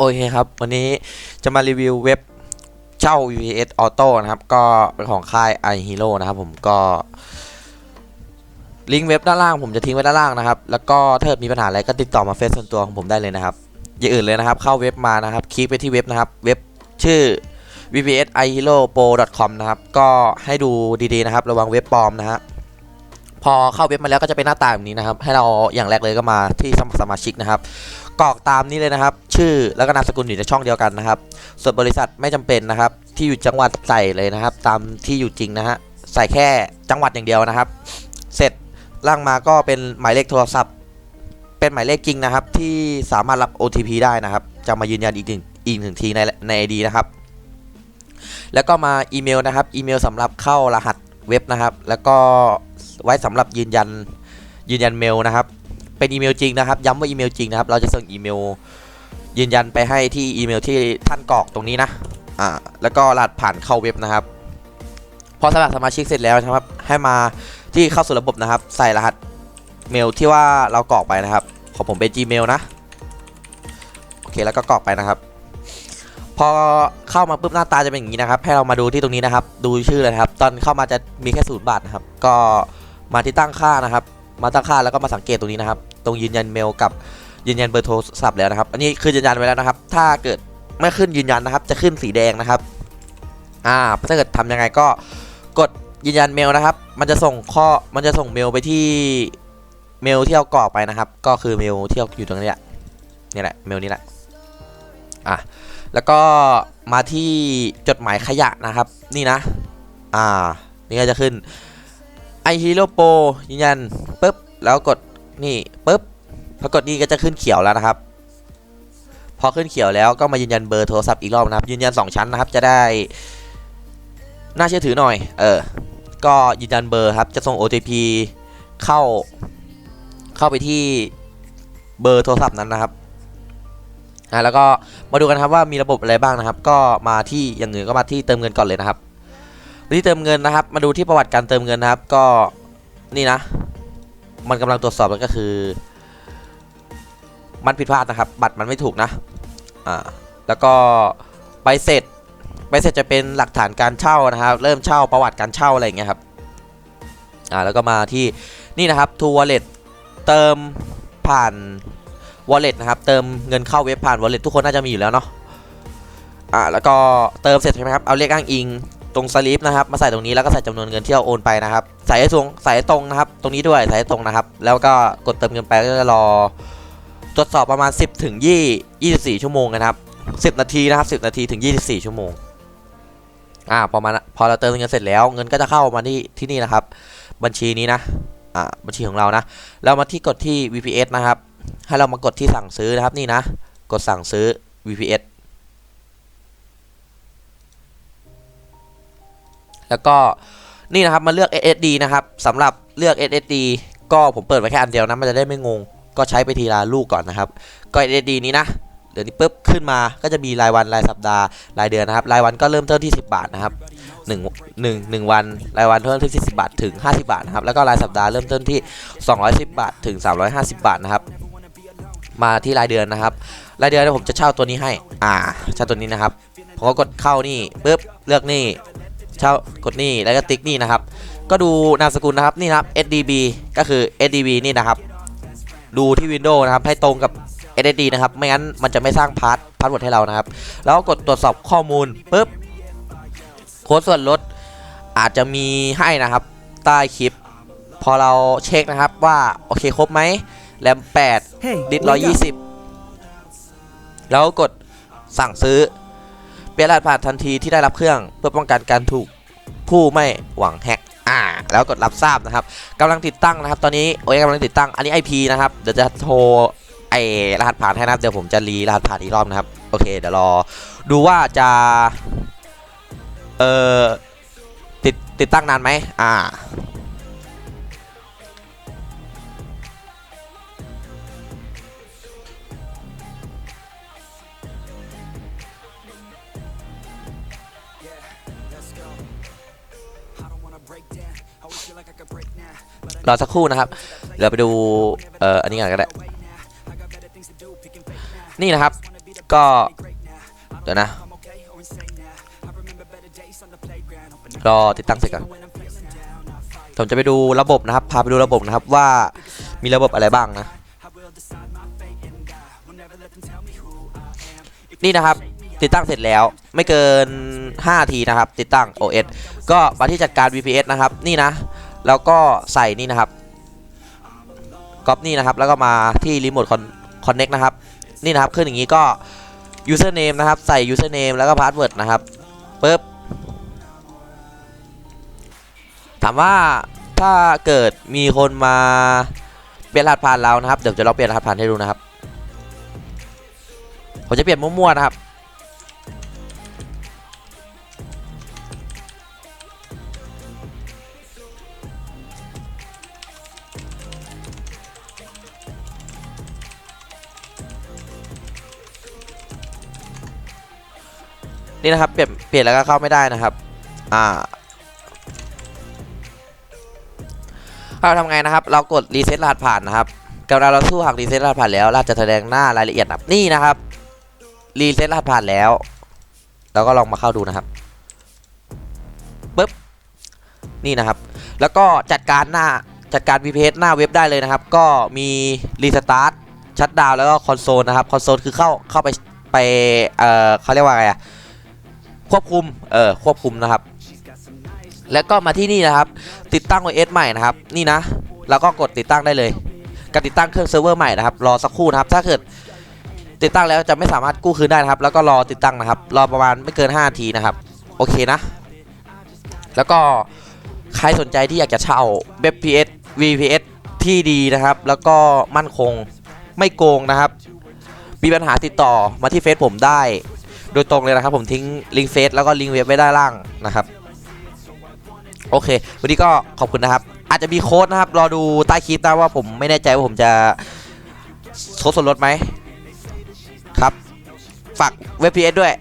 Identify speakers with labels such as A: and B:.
A: โอเคครับ วันนี้จะมารีวิวเว็บเช่า VPS Auto นะครับ ก็เป็นของค่าย iHero นะครับผมก็ลิงก์เว็บด้านล่างผมจะทิ้งไว้ด้านล่างนะครับ แล้วก็ถ้าเกิดมีปัญหาอะไรก็ติดต่อมาเฟซส่วนตัวของผมได้เลยนะครับ อย่าอื่นเลยนะครับ เข้าเว็บมานะครับ คลิกไปที่เว็บนะครับ เว็บชื่อ vps ihero pro com นะครับ ก็ให้ดูดีๆนะครับ ระวังเว็บปลอมนะฮะ พอเข้าเว็บมาแล้วก็จะเป็นหน้าตาแบบนี้นะครับ ให้เราอย่างแรกเลยก็มาที่สมัครสมาชิกนะครับกรอกตามนี้เลยนะครับ ชื่อแล้วก็นามสกุลอยู่ในช่องเดียวกันนะครับ ส่วนบริษัทไม่จำเป็นนะครับ ที่อยู่จังหวัดใส่เลยนะครับ ตามที่อยู่จริงนะฮะใส่แค่จังหวัดอย่างเดียวนะครับ เสร็จล่างมาก็เป็นหมายเลขโทรศัพท์ เป็นหมายเลขจริงนะครับ ที่สามารถรับ OTP ได้นะครับ จะมายืนยันอีกหนึ่งอีกหนึ่งทีในใน ID นะครับ แล้วก็มาอีเมลนะครับ อีเมลสำหรับเข้ารหัส เว็บนะครับ แล้วก็ไว้สำหรับยืนยันยืนยันเมลนะครับ เป็นอีเมลจริงนะครับ ย้ำว่าอีเมลจริงนะครับ เราจะส่งอีเมล ยืนยันไปให้ที่อีเมลที่ท่านกรอกตรงนี้นะอ่าแล้วก็รหัสผ่านเข้าเว็บนะครับ พอสมัครสมาชิกเสร็จแล้วนะครับ ให้มาที่เข้าสู่ระบบนะครับ ใส่รหัสเมลที่ว่าเรากรอกไปนะครับ ของผมเป็น Gmail นะ โอเคแล้วก็กรอกไปนะครับ พอเข้ามาปุ๊บหน้าตาจะเป็นอย่างนี้นะครับ ให้เรามาดูที่ตรงนี้นะครับ ดูชื่อเลยครับ ตอนเข้ามาจะมีแค่ศูนย์บาทนะครับ ก็มาที่ตั้งค่านะครับ มาตั้งค่าแล้วก็มาสังเกตตรงนี้นะครับ ตรงยืนยันเมลกับยืนยันเบอร์โทรศัพท์แล้วนะครับ อันนี้คือยืนยันไว้แล้วนะครับ ถ้าเกิดไม่ขึ้นยืนยันนะครับ จะขึ้นสีแดงนะครับ อ่า ถ้าเกิดทำยังไงก็กดยืนยันเมลนะครับ มันจะส่งข้อ มันจะส่งเมลไปที่เมลที่เรากรอกไปนะครับ ก็คือเมลที่เราอยู่ตรงนี้แหละนี่แหละ เมลนี้แหละ อะ แล้วก็มาที่จดหมายขยะนะครับ นี่นะ อ่า นี่ก็จะขึ้น i hero pro ยืนยันปุ๊บ แล้วกดนี่ปุ๊บพอกดนี่ก็จะขึ้นเขียวแล้วนะครับ พอขึ้นเขียวแล้วก็มายืนยันเบอร์โทรศัพท์อีกรอบนะครับ ยืนยัน 2 ชั้นนะครับ จะได้ น่าเชื่อถือหน่อย เออ ก็ยืนยันเบอร์ครับ จะส่ง OTP เข้า เข้าไปที่เบอร์โทรศัพท์นั้นนะครับ อ่าแล้วก็มาดูกันครับว่ามีระบบอะไรบ้างนะครับ ก็มาที่อย่างอื่นก็มาที่เติมเงินก่อนเลยนะครับที่เติมเงินนะครับ มาดูที่ประวัติการเติมเงินนะครับ ก็นี่นะ มันกำลังตรวจสอบแล้วก็คือ มันผิดพลาดนะครับ บัตรมันไม่ถูกนะอ่าแล้วก็ใบเสร็จใบเสร็จจะเป็นหลักฐานการเช่านะครับ เริ่มเช่าประวัติการเช่าอะไรอย่างเงี้ยครับอ่าแล้วก็มาที่นี่นะครับ To Wallet เติมผ่าน wallet นะครับเติมเงินเข้าเว็บผ่าน wallet ทุกคนน่าจะมีอยู่แล้วเนาะอ่าแล้วก็เติมเสร็จใช่ไหมครับเอาเลขอ้างอิงตรงสลิปนะครับมาใส่ตรงนี้แล้วก็ใส่จำนวนเงินที่เราโอนไปนะครับใส่ให้ตรงใส่ให้ตรงนะครับ ตรงนี้ด้วยใส่ให้ตรงนะครับ แล้วก็กดเติมเงินไปก็จะรอตรวจสอบประมาณ 10ถึง2 24 ชั่วโมงนะครับ 10 นาทีนะครับ 10 นาทีถึง 24 ชั่วโมงอ่าพอมาพอเราเติมเงินเสร็จแล้ว เงินก็จะเข้ามาที่ที่นี่นะครับ บัญชีนี้นะอ่าบัญชีของเรานะแล้วมาที่กดที่ VPS นะครับ ให้เรามากดที่สั่งซื้อนะครับนี่นะ กดสั่งซื้อ VPS แล้วก็นี่นะครับมาเลือก SSD นะครับสำหรับเลือก SSD ก็ผมเปิดไว้แค่อันเดียวนะมันจะได้ไม่งง ก็ใช้ไปทีละลูกก่อนนะครับก็ SSD นี้นะเดี๋ยวนี้ปุ๊บขึ้นมาก็จะมีรายวันรายสัปดาห์รายเดือนนะครับ รายวันก็เริ่มต้นที่ 10 บาทนะครับ1 1 1วัน รายวันเริ่มต้นที่10บาทถึง 50 บาทนะครับแล้วก็รายสัปดาห์เริ่มต้นที่ 210 บาทถึง 350 บาทนะครับ มาที่รายเดือนนะครับ รายเดือนผมจะเช่าตัวนี้ให้ อ่า เช่าตัวนี้นะครับ ผมก็กดเข้านี่ปุ๊บ เลือกนี่ เช่ากดนี่ แล้วก็ติ๊กนี่นะครับ ก็ดูนามสกุลนะครับ นี่นะครับ SDB ก็คือ SDB นี่นะครับ ดูที่ Windows นะครับ ให้ตรงกับ SSD นะครับ ไม่งั้นมันจะไม่สร้างพาร์ทพาสเวิร์ดให้เรานะครับ แล้วก็กดตรวจสอบข้อมูลปุ๊บ โค้ดส่วนลดอาจจะมีให้นะครับ ใต้คลิป พอเราเช็คนะครับว่าโอเคครบไหม แรม8
B: Hey,
A: ดิด
B: wake
A: ร้อยยี่
B: up.
A: สิบแล้วกดสั่งซื้อ เปลี่ยนรหัสผ่านทันทีที่ได้รับเครื่อง เพื่อป้องกันการถูกผู้ไม่หวังแฮกอ่าแล้วกดรับทราบนะครับกำลังติดตั้งนะครับ ตอนนี้โอ้ยกำลังติดตั้งอันนี้ IP นะครับเดี๋ยวจะโทรไอรหัสผ่านให้นะครับเดี๋ยวผมจะรีรหัสผ่านอีกรอบนะครับโอเคเดี๋ยวรอดูว่าจะเอ่อติดติดตั้งนานไหมอ่า รอสักครู่นะครับเดี๋ยวไปดูเอ่ออันนี้ก่อนก็ได้นี่นะครับ ก็เดี๋ยวนะรอติดตั้งเสร็จก่อนผมจะไปดูระบบนะครับ พาไปดูระบบนะครับว่ามีระบบอะไรบ้างนะ นี่นะครับ ติดตั้งเสร็จแล้วไม่เกิน 5 ทีนะครับ ติดตั้ง OS ก็มาที่จัดการ VPS นะครับ นี่นะ แล้วก็ใส่นี่นะครับก๊อปนี่นะครับ แล้วก็มาที่รีโมทคอนเน็กนะครับ นี่นะครับขึ้นอย่างนี้ก็ username นะครับ ใส่ username แล้วก็ password นะครับปึ๊บถามว่าถ้าเกิดมีคนมาเปลี่ยนรหัสผ่านเรานะครับ เดี๋ยวจะลองเปลี่ยนรหัสผ่านให้ดูนะครับ ผมจะเปลี่ยนมั่วๆนะครับ นี่นะครับเปลี่ยนเปลี่ยนแล้วก็เข้าไม่ได้นะครับ อ่าเราทำไงนะครับ เรากดรีเซ็ตรหัสผ่านนะครับกำลังเราสู้หากรีเซ็ตรหัสผ่านแล้วเราจะแสดงหน้ารายละเอียดนะครับนี่นะครับรีเซ็ตรหัสผ่านแล้วเราก็ลองมาเข้าดูนะครับปึ๊บนี่นะครับ แล้วก็จัดการหน้าจัดการ VPS หน้าเว็บได้เลยนะครับ ก็มีรีสตาร์ทชัดดาวแล้วก็คอนโซลนะครับคอนโซลคือเข้าเข้าไปไปเอ่อเขาเรียกว่าไงอะ ควบคุม เออควบคุมนะครับ แล้วก็มาที่นี่นะครับ ติดตั้ง OS ใหม่นะครับ นี่นะ แล้วก็กดติดตั้งได้เลยการติดตั้งเครื่องเซิร์ฟเวอร์ใหม่นะครับ รอสักครู่นะครับ ถ้าเกิดติดตั้งแล้วจะไม่สามารถกู้คืนได้นะครับ แล้วก็รอติดตั้งนะครับ รอประมาณไม่เกิน 5 นาทีนะครับ โอเคนะ แล้วก็ใครสนใจที่อยากจะเช่า VPS VPS ที่ดีนะครับ แล้วก็มั่นคงไม่โกงนะครับ มีปัญหาติดต่อมาที่เฟซผมได้ โดยตรงเลยนะครับ ผมทิ้งลิงก์เฟซแล้วก็ลิงก์เว็บไว้ด้านล่างนะครับ โอเค วันนี้ก็ขอบคุณนะครับ อาจจะมีโค้ดนะครับ รอดูใต้คลิปนะว่าผมไม่แน่ใจว่าผมจะโค้ดส่วนลดไหมครับ ฝากเว็บพีเอสด้วย